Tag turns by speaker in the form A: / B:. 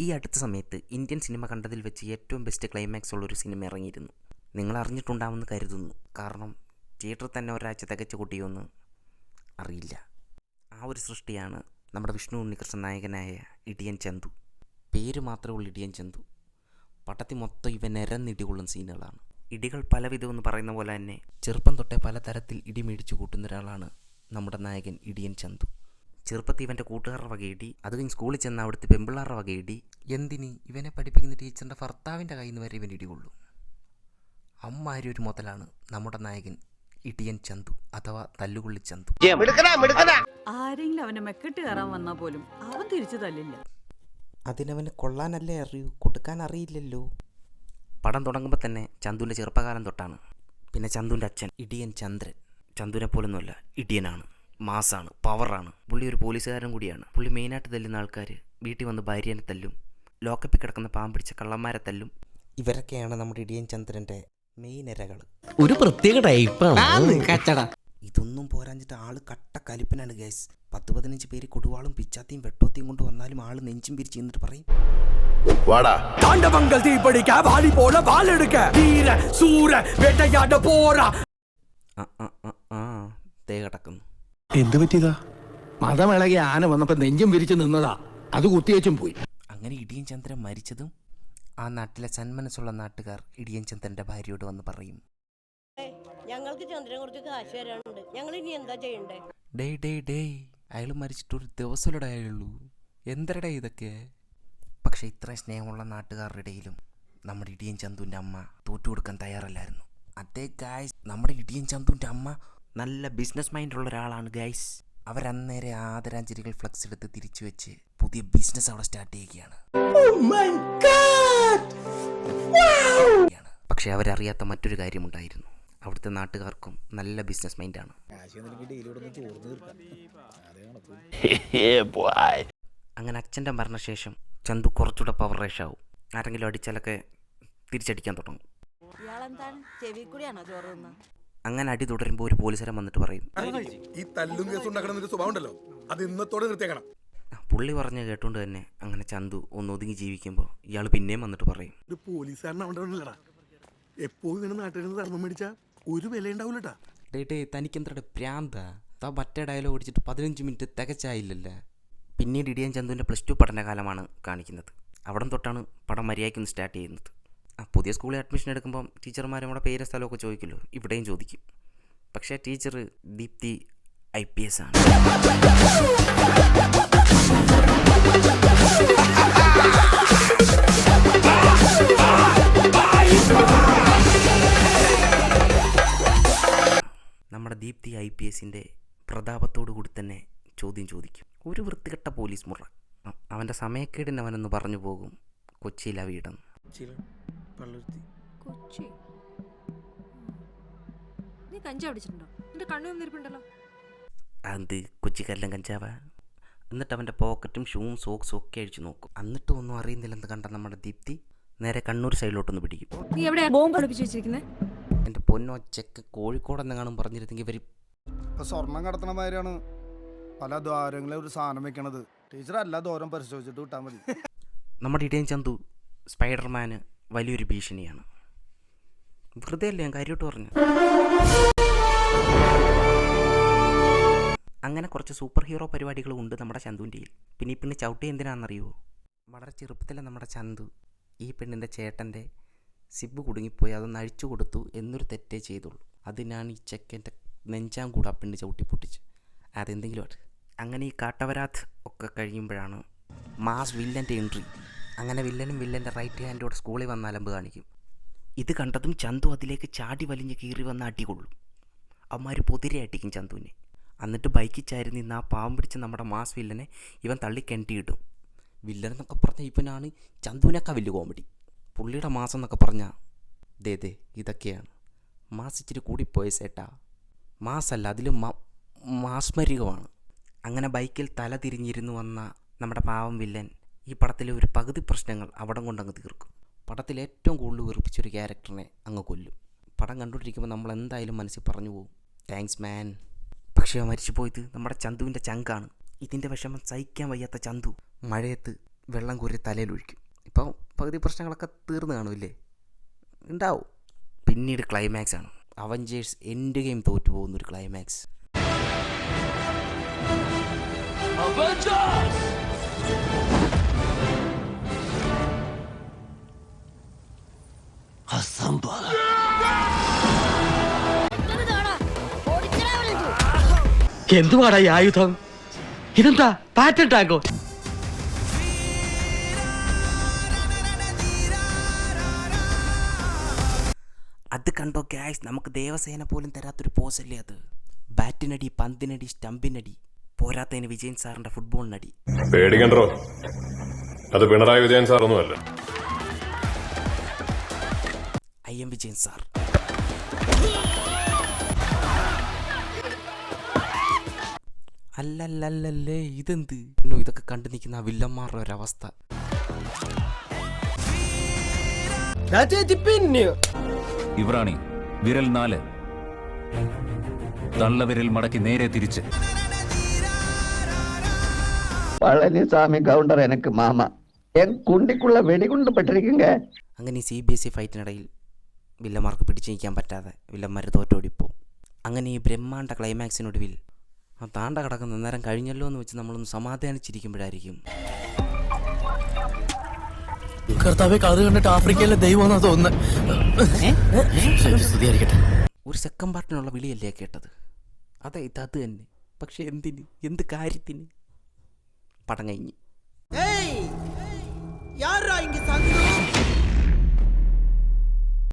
A: ഈ അടുത്ത സമയത്ത് ഇന്ത്യൻ സിനിമ കണ്ടതിൽ വെച്ച് ഏറ്റവും ബെസ്റ്റ് ക്ലൈമാക്സ് ഉള്ളൊരു സിനിമ ഇറങ്ങിയിരുന്നു. നിങ്ങൾ അറിഞ്ഞിട്ടുണ്ടാവുമെന്ന് കരുതുന്നു. കാരണം തിയേറ്ററിൽ തന്നെ ഒരാഴ്ച തികച്ച കുട്ടിയൊന്ന് അറിയില്ല. ആ ഒരു സൃഷ്ടിയാണ് നമ്മുടെ വിഷ്ണു ഉണ്ണികൃഷ്ണൻ നായകനായ ഇടിയൻ ചന്തു. പേര് മാത്രമേ ഉള്ളൂ ഇടിയൻ ചന്തു. പട്ടത്തി മൊത്തം ഇവ നിരന്നിടികൊള്ളുന്ന സീനുകളാണ് ഇടികൾ പലവിധം എന്ന് പറയുന്ന പോലെ തന്നെ ചെറുപ്പം തൊട്ടേ പലതരത്തിൽ ഇടി മേടിച്ചു കൂട്ടുന്ന ഒരാളാണ് നമ്മുടെ നായകൻ ഇടിയൻ ചന്തു. ചെറുപ്പത്തിൽ ഇവന്റെ കൂട്ടുകാരുടെ വക ഇടി അത് കഴിഞ്ഞ് സ്കൂളിൽ ചെന്ന് അവിടുത്തെ പെമ്പിള്ളാരുടെ വക ഇടി. എന്തിന്? ഇവനെ പഠിപ്പിക്കുന്ന ടീച്ചറിന്റെ ഭർത്താവിന്റെ കയ്യിൽ നിന്ന് വരെ ഇവൻ ഇടികൊള്ളൂ അമ്മാരി ഒരു മുതലാണ്? നമ്മുടെ നായകൻ ഇടിയൻ ചന്തു അഥവാ തല്ലുകൊള്ളി ചന്തു.
B: ആരെങ്കിലും അവനെ മെക്കെട്ട് കയറാൻ വന്നാൽ പോലും അവൻ തിരിച്ചു തല്ലില്ല.
A: അതിനവന് കൊള്ളാനല്ലേ അറിയൂ? കൊടുക്കാൻ അറിയില്ലല്ലോ. പടം തുടങ്ങുമ്പോൾ തന്നെ ചന്തുവിന്റെ ചെറുപ്പകാലം തൊട്ടാണ്. പിന്നെ ചന്തുവിന്റെ അച്ഛൻ ഇടിയൻ ചന്ദ്രൻ. ചന്തുവിനെ പോലൊന്നുമല്ല ഇടിയനാണ്. മാസാണ് പവറാണ് പുള്ളി ഒരു പോലീസുകാരൻ കൂടിയാണ് പുള്ളി മെയിനായിട്ട് തല്ലുന്ന ആൾക്കാർ വീട്ടിൽ വന്ന് ഭാര്യനെ തല്ലും ലോക്കപ്പിൽ കിടക്കുന്ന പാമ്പിടിച്ച കള്ളന്മാരെ തല്ലും ഇവരൊക്കെയാണ് നമ്മുടെ ഇടിയൻ ചന്ദ്രൻ്റെ മെയിൻ ഇരകൾ
C: ഒരു പ്രത്യേക ടൈപ്പാണ് കച്ചട
A: ഇതൊന്നും പോരാഞ്ഞിട്ട് ആള് കട്ട കലിപ്പനാണ് ഗൈസ് പത്ത് പതിനഞ്ച് പേര് കൊടുവാളും പിച്ചാത്തിയും വെട്ടോത്തിയും കൊണ്ട് വന്നാലും ആള് നെഞ്ചും പിരിച്ച് എന്നിട്ട് പറയും
D: வாடா
E: தாண்டவங்கள் தீப்படிக்க வாலி போல வால் எடுக்க வீர சூர வேட்டையாட போறா
A: ആ ആ ആ ആ തേ കിടക്കുന്നു
D: എന്ത് പറ്റിയതാ?
C: മതമിളകി ആന വന്നപ്പോ നെഞ്ചും വിരിച്ചു നിന്നതാ. അത് കുത്തിയേച്ചും പോയി.
A: അങ്ങനെ ഇടിയൻ ചന്ദ്രൻ മരിച്ചതും ആ നാട്ടിലെ സന്മനസ്സുള്ള നാട്ടുകാർ ഇടിയൻ ചന്ദ്രന്റെ ഭാര്യയോട് വന്ന് പറയും.
F: ഞങ്ങൾക്ക് ചന്ദ്രനെ കുറച്ച് കാശ് തരാനുണ്ട്. ഞങ്ങൾ ഇനി എന്താ ചെയ്യണ്ടേ?
A: ഡേ ഡേ ഡേ അയാൾ മരിച്ചിട്ട് ഒരു ദിവസമല്ലേ ആയുള്ളൂ എന്തരടേ ഇതൊക്കെ? പക്ഷെ ഇത്ര സ്നേഹമുള്ള നാട്ടുകാരുടെ ഇടയിലും നമ്മുടെ ഇടിയൻ ചന്തുവിന്റെ അമ്മ തോറ്റു കൊടുക്കാൻ തയ്യാറല്ലായിരുന്നു. അതേ ഗായ്സ് നമ്മുടെ ഇടിയൻ ചന്തുവിന്റെ അമ്മ നല്ല ബിസിനസ് മൈൻഡുള്ള ഒരാളാണ് ഗൈസ് അവരന്നേരെ ആദരാഞ്ജലികൾ ഫ്ലക്സ് എടുത്ത് തിരിച്ചു വെച്ച് പുതിയ ബിസിനസ് അവിടെ സ്റ്റാർട്ട് ചെയ്യുകയാണ്. യാണ്. പക്ഷെ അവരറിയാത്ത മറ്റൊരു കാര്യമുണ്ടായിരുന്നു. അവിടുത്തെ നാട്ടുകാർക്കും നല്ല ബിസിനസ് മൈൻഡാണ് അങ്ങനെ അച്ഛന്റെ മരണശേഷം ചന്തു കുറച്ചുകൂടെ പവർ റേഷ് ആവും. ആരെങ്കിലും അടിച്ചാലൊക്കെ തിരിച്ചടിക്കാൻ തുടങ്ങും.
B: ഇയാളെന്താണ്? ചെവി കൂടിയാണോ ചോറ് തിന്ന?
A: അങ്ങനെ അടി തുടരുമ്പോൾ ഒരു പോലീസുകാരൻ വന്നിട്ട് പറയും.
D: ഈ തല്ലും കേസ് ഉണ്ടാക്കണമെന്നൊരു സ്വഭാവം ഉണ്ടല്ലോ അത് ഇന്നത്തോടെ നിർത്തിയേക്കണം.
A: പുള്ളി പറഞ്ഞ കേട്ടോണ്ട് തന്നെ അങ്ങനെ ചന്തു ഒന്ന് ഒതുങ്ങി ജീവിക്കുമ്പോൾ ഇയാൾ പിന്നെയും വന്നിട്ട് പറയും.
D: ഒരു പോലീസുകാരനാവണ്ടല്ലടാ എപ്പോഴും ഇങ്ങനെ നാട്ടിൽ നിന്ന് ധർമ്മം മേടിച്ചാ ഒരു വില ഉണ്ടാവൂലട്ടാ
A: ഡേ ഡേ എന്താ പ്രാന്ത? താ മറ്റേ ഡയലോഗ് ഓടിച്ചിട്ട് പതിനഞ്ച് മിനിറ്റ് തികച്ചായില്ലല്ലേ? പിന്നീട് ഇടിയൻ ചന്തുവിന്റെ പ്ലസ് ടു പഠനകാലമാണ് കാണിക്കുന്നത്. അവിടം തൊട്ടാണ് പടം മര്യാദയ്ക്കൊന്ന് സ്റ്റാർട്ട് ചെയ്യുന്നത്. പുതിയ സ്കൂളിൽ അഡ്മിഷൻ എടുക്കുമ്പം ടീച്ചർമാർ നമ്മുടെ പേര് സ്ഥലമൊക്കെ ചോദിക്കുമല്ലോ ഇവിടെയും ചോദിക്കും. പക്ഷേ teacher Deepthi I P S ആണ്. നമ്മുടെ ദീപ്തി ഐ പി എസിന്റെ പ്രതാപത്തോടു കൂടി തന്നെ ചോദ്യം ചോദിക്കും. ഒരു വൃത്തികെട്ട പോലീസ് മുറ. അവന്റെ സമയക്കേടിന് അവനൊന്ന് പറഞ്ഞു പോകും കൊച്ചിയില വീടെന്ന്.
G: കൊച്ചി. നീ കഞ്ചാവ് അടിച്ചിട്ടുണ്ടോ? നിന്റെ കണ്ണു വന്നിരിപ്പുണ്ടല്ലോ.
A: അത് കൊച്ചിക്കാരെല്ലാം കഞ്ചാവ. എന്നിട്ട് അവന്റെ പോക്കറ്റും ഷൂവും സോക്സും ഒക്കെ അഴിച്ചു നോക്കും. എന്നിട്ടും ഒന്നും അറിയുന്നില്ലെന്ന് കണ്ട നമ്മുടെ ദീപ്തി നേരെ കണ്ണൂർ സൈഡിലോട്ടൊന്ന് പിടിക്കും.
G: നീ എവിടെയാ ബോംബ് അടുപ്പിച്ച് വെച്ചിരിക്കുന്നത്
A: എന്റെ പൊന്നോ ചെക്ക് കോഴിക്കോടെന്നെങ്ങാനും പറഞ്ഞിരുന്നെങ്കിൽ ഇവർ
H: ഇപ്പൊ സ്വർണം കടത്തണ മാതിരിയാണ് പല ദ്വാരങ്ങളെ ഒരു സാധനം വെക്കണത്. ടീച്ചർ എല്ലാ ദൂരം പരിശോധിച്ചിട്ട് വിട്ടാൽ മതി.
A: നമ്മുടെ ഇടയൻ ചന്തു സ്പൈഡർമാന് വലിയൊരു ഭീഷണിയാണ്. വെറുതെ അല്ലേ ഞാൻ കാര്യമായിട്ട് പറഞ്ഞു അങ്ങനെ കുറച്ച് സൂപ്പർ ഹീറോ പരിപാടികളും ഉണ്ട് നമ്മുടെ ചന്തുവിന്റെയിൽ പിന്നെ ഈ പെണ്ണ് ചവിട്ടി എന്തിനാണെന്നറിയുമോ വളരെ ചെറുപ്പത്തിലെ നമ്മുടെ ചന്തു ഈ പെണ്ണിന്റെ ചേട്ടന്റെ സിബ് കുടുങ്ങിപ്പോയി അതൊന്ന് അഴിച്ചു കൊടുത്തു എന്നൊരു തെറ്റേ ചെയ്തുള്ളൂ. അതിനാണ് ഈ ചെക്കന്റെ നെഞ്ചാം കൂടെ ആ പെണ്ണ് ചവിട്ടി പൊട്ടിച്ച് അതെന്തെങ്കിലും അങ്ങനെ ഈ കാട്ടവരാത്ത് ഒക്കെ കഴിയുമ്പോഴാണ് മാസ് വില്ലന്റെ എൻട്രി. അങ്ങനെ വില്ലനും വില്ലന്റെ റൈറ്റ് ഹാൻഡോടെ സ്കൂളിൽ വന്ന അലമ്പ് കാണിക്കും. ഇത് കണ്ടതും ചന്തു അതിലേക്ക് ചാടി വലിഞ്ഞ് കീറി വന്ന് അടികൊള്ളും അവന്മാർ പൊതിരെ അടിക്കും ചന്തുവിനെ. എന്നിട്ട് ബൈക്കിൽ ചാരി നിന്ന് ആ പാവം പിടിച്ച് നമ്മുടെ മാസ് വില്ലനെ ഇവൻ തള്ളി കിണറ്റിയിടും വില്ലൻ എന്നൊക്കെ പറഞ്ഞ ഇവനാണ് ചന്തുവിനൊക്കെ വലിയ കോമഡി പുള്ളിയുടെ മാസം എന്നൊക്കെ പറഞ്ഞാൽ ദേ ദേ ഇതൊക്കെയാണ്. മാസ് ഇച്ചിരി കൂടിപ്പോയ സേട്ടാ. മാസല്ല അതിലും മാസ്മരികമാണ്. അങ്ങനെ ബൈക്കിൽ തല തിരിഞ്ഞിരുന്നു വന്ന നമ്മുടെ പാവം വില്ലൻ ഈ പടത്തിലെ ഒരു പകുതി പ്രശ്നങ്ങൾ അവിടം കൊണ്ടങ്ങ് തീർക്കും. പടത്തിൽ ഏറ്റവും കൂടുതൽ വെറുപ്പിച്ചൊരു ക്യാരക്ടറിനെ അങ്ങ് കൊല്ലും. പടം കണ്ടുകൊണ്ടിരിക്കുമ്പോൾ നമ്മൾ എന്തായാലും മനസ്സിൽ പറഞ്ഞു പോകും. താങ്ക്സ് മാൻ പക്ഷേ മരിച്ചു പോയത് നമ്മുടെ ചന്തുവിന്റെ ചങ്കാണ്. ഇതിന്റെ വിഷമം സഹിക്കാൻ വയ്യാത്ത ചന്തു മഴയത്ത് വെള്ളം കോരി തലയിലൊഴിക്കും ഇപ്പോൾ പകുതി പ്രശ്നങ്ങളൊക്കെ തീർന്നു കാണുമില്ലേ? ഉണ്ടാവും. പിന്നീട് ക്ലൈമാക്സ് ആണ്. അവഞ്ചേഴ്സ് എൻഡ് ഗെയിം തോറ്റു പോകുന്ന ഒരു ക്ലൈമാക്സ്
C: എന്തുവാടാ ഈ ആയുധം? ഇതെന്താ? പാറ്റൻ ടാങ്കോ
A: അത് കണ്ടോ ഗ്യാസ് നമുക്ക് ദേവസേന പോലും തരാത്തൊരു പോസല്ലേ അത്? ബാറ്റിനടി പന്തിനടി സ്റ്റമ്പിനടി പോരാത്തതിന് വിജയൻ സാറിന്റെ ഫുട്ബോളിനടി
I: പേടിക്കണ്ടോ? അത് Pinarayi Vijayan സാറൊന്നുമല്ല.
A: I M Vijayan sir. അല്ലല്ലല്ലേ ഇതെന്ത്? ഇതൊക്കെ കണ്ടു നിൽക്കുന്ന ആ വില്ലന്മാരുടെ ഒരവസ്ഥ.
J: ഇവറാണി വിരൽ നാല്. തള്ളവിരൽ മടക്കി നേരെ തിരിച്ച്.
C: പളനിസ്വാമി കൗണ്ടർ എനക്ക് മാമ. എൻ കുണ്ടിക്കുള്ള വെടികൊണ്ട് പെട്ടിരിക്കുങ്ക
A: അങ്ങനെ സി ബി എസ് ഇ ഫൈറ്റിനിടയിൽ വില്ലന്മാർക്ക് പിടിച്ചു നിൽക്കാൻ പറ്റാതെ വില്ലന്മാർ തോറ്റോടിപ്പോവും അങ്ങനെ ഈ ബ്രഹ്മാണ്ട ക്ലൈമാക്സിനൊടുവിൽ ആ താണ്ട കടക്കുന്ന നേരം കഴിഞ്ഞല്ലോ എന്ന് വെച്ച് നമ്മളൊന്ന് സമാധാനിച്ചിരിക്കുമ്പോഴായിരിക്കും.
E: കർത്താവെ കഥ കണ്ടിട്ട് ആഫ്രിക്കയിലെ ദൈവമാണോ തോന്നുന്നത്
A: ഒരു സെക്കൻഡ് പാർട്ടിനുള്ള വിളിയല്ലേ കേട്ടത്? അതെ ഇത് അത് തന്നെ. പക്ഷെ എന്തിന്? എന്ത് കാര്യത്തിന്? പടം കഴിഞ്ഞ്.